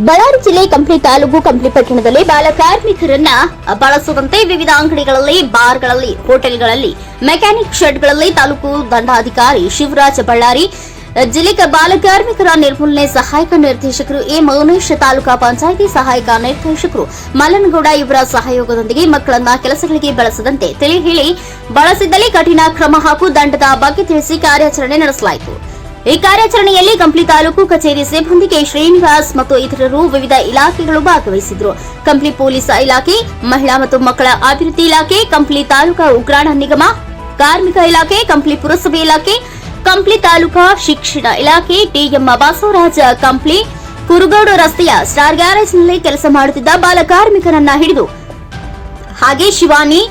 ಬಳ್ಳಾರಿ ಜಿಲ್ಲೆ ಕಂಪ್ಲಿ ತಾಲೂಕು ಕಂಪ್ಲಿ ಪಟ್ಟಣದಲ್ಲಿ ಬಾಲ ಕಾರ್ಮಿಕರನ್ನ ಬಳಸುವಂತೆ ವಿವಿಧ ಅಂಗಡಿಗಳಲ್ಲಿ, ಬಾರ್ಗಳಲ್ಲಿ, ಹೋಟೆಲ್ಗಳಲ್ಲಿ, ಮೆಕ್ಯಾನಿಕ್ ಶೆಡ್ಗಳಲ್ಲಿ ತಾಲೂಕು ದಂಡಾಧಿಕಾರಿ ಶಿವರಾಜ ಬಳ್ಳಾರಿ ಜಿಲ್ಲೆ ಬಾಲ ಕಾರ್ಮಿಕರ ನಿರ್ಮೂಲನೆ ಸಹಾಯಕ ನಿರ್ದೇಶಕರು ಎ ಮೌನೇಶ್ ತಾಲೂಕಾ ಪಂಚಾಯಿತಿ ಸಹಾಯಕ ನಿರ್ದೇಶಕರು ಮಲ್ಲನಗೌಡ ಇವರ ಸಹಯೋಗದೊಂದಿಗೆ ಮಕ್ಕಳನ್ನ ಕೆಲಸಗಳಿಗೆ ಬಳಸದಂತೆ ತಿಳಿ ಹೇಳಿ ಬಳಸಿದ್ದಲ್ಲಿ ಕಠಿಣ ಕ್ರಮ ಹಾಗೂ ದಂಡದ ಬಗ್ಗೆ ತಿಳಿಸಿ ಕಾರ್ಯಾಚರಣೆ ನಡೆಸಲಾಯಿತು. ಈ ಕಾರ್ಯಾಚರಣೆಯಲ್ಲಿ ಕಂಪ್ಲಿ ತಾಲೂಕು ಕಚೇರಿ ಸಿಬ್ಬಂದಿಗೆ ಶ್ರೀನಿವಾಸ್ ಮತ್ತು ಇತರರು ವಿವಿಧ ಇಲಾಖೆಗಳು ಭಾಗವಹಿಸಿದ್ರು. ಕಂಪ್ಲಿ ಪೊಲೀಸ್ ಇಲಾಖೆ, ಮಹಿಳಾ ಮತ್ತು ಮಕ್ಕಳ ಅಭಿವೃದ್ಧಿ ಇಲಾಖೆ, ಕಂಪ್ಲಿ ತಾಲೂಕಾ ಉಗ್ರಾಣ ನಿಗಮ, ಕಾರ್ಮಿಕ ಇಲಾಖೆ, ಕಂಪ್ಲಿ ಪುರಸಭೆ ಇಲಾಖೆ, ಕಂಪ್ಲಿ ತಾಲೂಕಾ ಶಿಕ್ಷಣ ಇಲಾಖೆ ಟಿಎಂ ಬಸವರಾಜ, ಕಂಪ್ಲಿ ಕುರುಗೋಡು ರಸ್ತೆಯ ಸ್ಟಾರ್ ಗ್ಯಾರೇಜ್ನಲ್ಲಿ ಕೆಲಸ ಮಾಡುತ್ತಿದ್ದ ಬಾಲಕಾರ್ಮಿಕರನ್ನ ಹಿಡಿದು. ಹಾಗೆ ಶಿವಾನಿ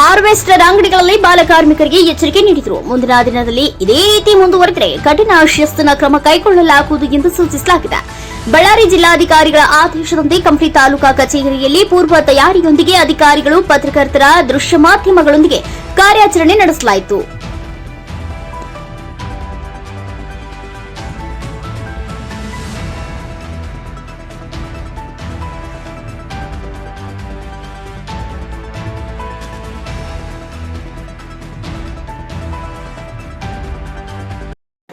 ಹಾರ್ವೆಸ್ಟರ್ ಅಂಗಡಿಗಳಲ್ಲಿ ಬಾಲಕಾರ್ಮಿಕರಿಗೆ ಎಚ್ಚರಿಕೆ ನೀಡಿದರು. ಮುಂದಿನ ದಿನದಲ್ಲಿ ಇದೇ ರೀತಿ ಮುಂದುವರೆದರೆ ಕಠಿಣ ಶಿಸ್ತಿನ ಕ್ರಮ ಕೈಗೊಳ್ಳಲಾಗುವುದು ಎಂದು ಸೂಚಿಸಲಾಗಿದೆ. ಬಳ್ಳಾರಿ ಜಿಲ್ಲಾಧಿಕಾರಿಗಳ ಆದೇಶದಂತೆ ಕಂಪ್ಲಿ ತಾಲೂಕಾ ಕಚೇರಿಯಲ್ಲಿ ಪೂರ್ವ ತಯಾರಿಯೊಂದಿಗೆ ಅಧಿಕಾರಿಗಳು, ಪತ್ರಕರ್ತರ ದೃಶ್ಯ ಮಾಧ್ಯಮಗಳೊಂದಿಗೆ ಕಾರ್ಯಾಚರಣೆ ನಡೆಸಲಾಯಿತು.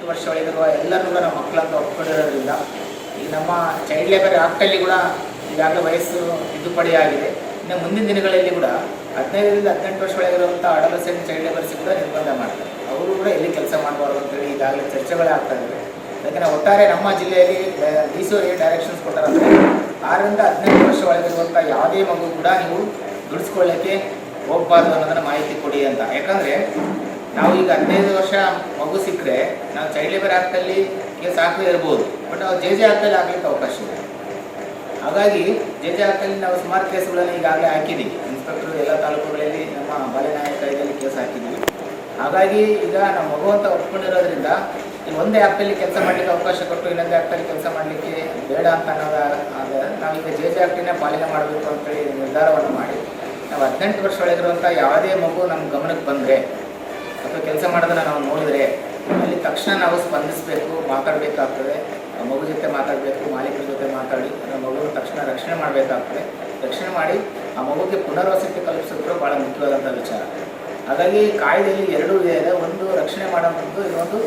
ಹತ್ತು ವರ್ಷ ಒಳಗಿರುವ ಎಲ್ಲರೂ ನಮ್ಮ ಮಕ್ಕಳಂತ ಒಪ್ಕೊಂಡಿರೋದ್ರಿಂದ ಈ ನಮ್ಮ ಚೈಲ್ಡ್ ಲೇಬರ್ ಆ್ಯಕ್ಟಲ್ಲಿ ಕೂಡ ಈಗಾಗಲೇ ವಯಸ್ಸು ತಿದ್ದುಪಡಿ ಆಗಿದೆ ಇನ್ನು ಮುಂದಿನ ದಿನಗಳಲ್ಲಿ ಕೂಡ ಹದಿನೈದರಿಂದ ಹದಿನೆಂಟು ವರ್ಷ ಒಳಗಿರುವಂಥ ಅಡಲಸೆಂಟ್ ಚೈಲ್ಡ್ ಲೇಬರ್ಸ್ ಕೂಡ ನಿರ್ಬಂಧ ಮಾಡ್ತಾರೆ. ಅವರು ಕೂಡ ಎಲ್ಲಿ ಕೆಲಸ ಮಾಡಬಾರ್ದು ಅಂತೇಳಿ ಈಗಾಗಲೇ ಚರ್ಚೆಗಳೇ ಆಗ್ತಾ ಅದಕ್ಕೆ ನಾವು ಒಟ್ಟಾರೆ ನಮ್ಮ ಜಿಲ್ಲೆಯಲ್ಲಿ ಡಿ ಡೈರೆಕ್ಷನ್ಸ್ ಕೊಟ್ಟಾರಂದರೆ ಆರರಿಂದ ಹದಿನೆಂಟು ವರ್ಷ ಒಳಗಿರುವಂಥ ಯಾವುದೇ ಮಗು ಕೂಡ ನೀವು ದುಡಿಸ್ಕೊಳ್ಳೋಕ್ಕೆ ಹೋಗ್ಬಾರ್ದು ಅನ್ನೋದನ್ನು ಮಾಹಿತಿ ಕೊಡಿ ಅಂತ. ಯಾಕಂದರೆ ನಾವು ಈಗ ಹದಿನೈದು ವರ್ಷ ಮಗು ಸಿಕ್ಕರೆ, ನಾವು ಚೈಲ್ಡ್ ಲೇಬರ್ ಆ್ಯಕ್ಟಲ್ಲಿ ಕೇಸ್ ಹಾಕದೇ ಇರ್ಬೋದು ಬಟ್ ನಾವು ಜೆ ಜೆ ಆ್ಯಕ್ಟಲ್ಲಿ ಹಾಕ್ಲಿಕ್ಕೆ ಅವಕಾಶ ಇದೆ ಹಾಗಾಗಿ ಜೆ ಜೆ ಆ್ಯಕ್ಟಲ್ಲಿ ನಾವು ಸುಮಾರು ಕೇಸುಗಳನ್ನು ಈಗಾಗಲೇ ಹಾಕಿದ್ದೀವಿ ಇನ್ಸ್ಪೆಕ್ಟರ್ ಎಲ್ಲ ತಾಲೂಕುಗಳಲ್ಲಿ ನಮ್ಮ ಬಾಲ್ಯನಾಯಕ ಇದರಲ್ಲಿ ಕೇಸ್ ಹಾಕಿದ್ದೀವಿ ಹಾಗಾಗಿ ಈಗ ನಾವು ಮಗು ಅಂತ ಒಪ್ಕೊಂಡಿರೋದ್ರಿಂದ ಒಂದೇ ಆ್ಯಕ್ಟಲ್ಲಿ ಕೆಲಸ ಮಾಡಲಿಕ್ಕೆ ಅವಕಾಶ ಕೊಟ್ಟು ಇನ್ನೊಂದು ಆ್ಯಕ್ಟಲ್ಲಿ ಕೆಲಸ ಮಾಡಲಿಕ್ಕೆ ಬೇಡ ಅಂತ ಅನ್ನೋದು ಆದ ನಾವೀಗ ಜೆ ಜೆ ಆ್ಯಕ್ಟಿನೇ ಪಾಲನೆ ಮಾಡಬೇಕು ಅಂತೇಳಿ ನಿರ್ಧಾರವನ್ನು ಮಾಡಿ. ನಾವು ಹದಿನೆಂಟು ವರ್ಷ ಒಳಗಿರುವಂಥ ಯಾವುದೇ ಮಗು ನಮ್ಮ ಗಮನಕ್ಕೆ ಬಂದರೆ ಅಥವಾ ಕೆಲಸ ಮಾಡೋದನ್ನು ನಾವು ನೋಡಿದರೆ ಅಲ್ಲಿ ತಕ್ಷಣ ನಾವು ಸ್ಪಂದಿಸಬೇಕು, ಮಾತಾಡಬೇಕಾಗ್ತದೆ. ಮಗು ಜೊತೆ ಮಾತಾಡಬೇಕು, ಮಾಲೀಕರ ಜೊತೆ ಮಾತಾಡಿ ಆ ಮಗುವನ್ನು ತಕ್ಷಣ ರಕ್ಷಣೆ ಮಾಡಬೇಕಾಗ್ತದೆ. ರಕ್ಷಣೆ ಮಾಡಿ ಆ ಮಗುಗೆ ಪುನರ್ವಸತಿ ಕಲ್ಪಿಸಿದ್ರು ಭಾಳ ಮುಖ್ಯವಾದಂಥ ವಿಚಾರ. ಹಾಗಾಗಿ ಕಾಯ್ದೆಯಲ್ಲಿ ಎರಡೂ ಇದೆ. ಒಂದು ರಕ್ಷಣೆ ಮಾಡುವಂಥದ್ದು, ಇನ್ನೊಂದು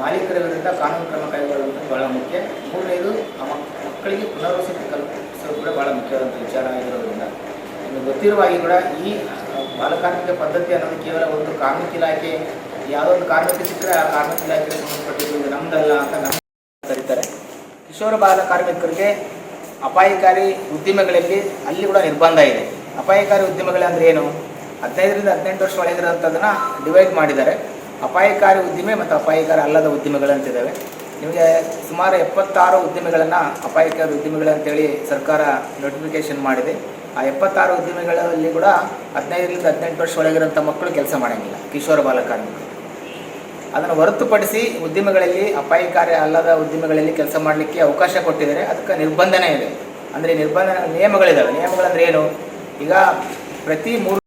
ಮಾಲೀಕರ ವಿರುದ್ಧ ಕಾನೂನು ಕ್ರಮ ಕೈಗೊಳ್ಳುವಂಥದ್ದು ಭಾಳ ಮುಖ್ಯ. ಮೂರನೇದು, ಆ ಮಕ್- ಮಕ್ಕಳಿಗೆ ಪುನರ್ವಸತಿ ಕಲ್ಪಿಸೋದು ಕೂಡ ಭಾಳ ಮುಖ್ಯವಾದಂಥ ವಿಚಾರ ಆಗಿರೋದ್ರಿಂದ. ಗೊತ್ತಿರುವ ಕೂಡ ಈ ಬಾಲಕಾರ್ಮಿಕ ಪದ್ಧತಿ ಅನ್ನೋದು ಕೇವಲ ಒಂದು ಕಾರ್ಮಿಕ ಇಲಾಖೆ, ಯಾವುದೋ ಒಂದು ಕಾರ್ಮಿಕ ಸಿಕ್ಕರೆ ಆ ಕಾರ್ಮಿಕ ಇಲಾಖೆಗೆ ಸಂಬಂಧಪಟ್ಟಿದ್ದು ಇದು ನಮ್ದಲ್ಲ ಅಂತ ನಮ್ಮ ಕರೀತಾರೆ. ಕಿಶೋರ ಬಾಲ ಕಾರ್ಮಿಕರಿಗೆ ಅಪಾಯಕಾರಿ ಉದ್ದಿಮೆಗಳಲ್ಲಿ ಅಲ್ಲಿ ಕೂಡ ನಿರ್ಬಂಧ ಇದೆ. ಅಪಾಯಕಾರಿ ಉದ್ದಿಮೆಗಳಂದ್ರೆ ಏನು? ಹದಿನೈದರಿಂದ ಹದಿನೆಂಟು ವರ್ಷ ಒಳಗಿರೋಂಥದ್ದನ್ನು ಡಿವೈಡ್ ಮಾಡಿದ್ದಾರೆ. ಅಪಾಯಕಾರಿ ಉದ್ದಿಮೆ ಮತ್ತು ಅಪಾಯಕಾರಿ ಅಲ್ಲದ ಉದ್ದಿಮೆಗಳಂತಿದ್ದಾವೆ ನಿಮಗೆ ಸುಮಾರು ಎಪ್ಪತ್ತಾರು ಉದ್ದಿಮೆಗಳನ್ನು ಅಪಾಯಕಾರಿ ಉದ್ದಿಮೆಗಳಂತೇಳಿ ಸರ್ಕಾರ ನೋಟಿಫಿಕೇಶನ್ ಮಾಡಿದೆ. ಆ ಎಪ್ಪತ್ತಾರು ಉದ್ದಿಮೆಗಳಲ್ಲಿ ಕೂಡ ಹದಿನೈದರಿಂದ ಹದಿನೆಂಟು ವರ್ಷ ಒಳಗಿರೋಂಥ ಮಕ್ಕಳು ಕೆಲಸ ಮಾಡೋಂಗಿಲ್ಲ, ಕಿಶೋರ ಬಾಲಕಾರ್ಮಿಕರು. ಅದನ್ನು ಹೊರತುಪಡಿಸಿ ಉದ್ದಿಮೆಗಳಲ್ಲಿ ಅಪಾಯಕಾರಿ ಅಲ್ಲದ ಉದ್ದಿಮೆಗಳಲ್ಲಿ ಕೆಲಸ ಮಾಡಲಿಕ್ಕೆ ಅವಕಾಶ ಕೊಟ್ಟಿದ್ದಾರೆ. ಅದಕ್ಕೆ ನಿರ್ಬಂಧನೇ ಇದೆ. ಅಂದರೆ ನಿರ್ಬಂಧ ನಿಯಮಗಳಿದ್ದಾವೆ ನಿಯಮಗಳಂದ್ರೆ ಏನು? ಈಗ ಪ್ರತಿ ಮೂರು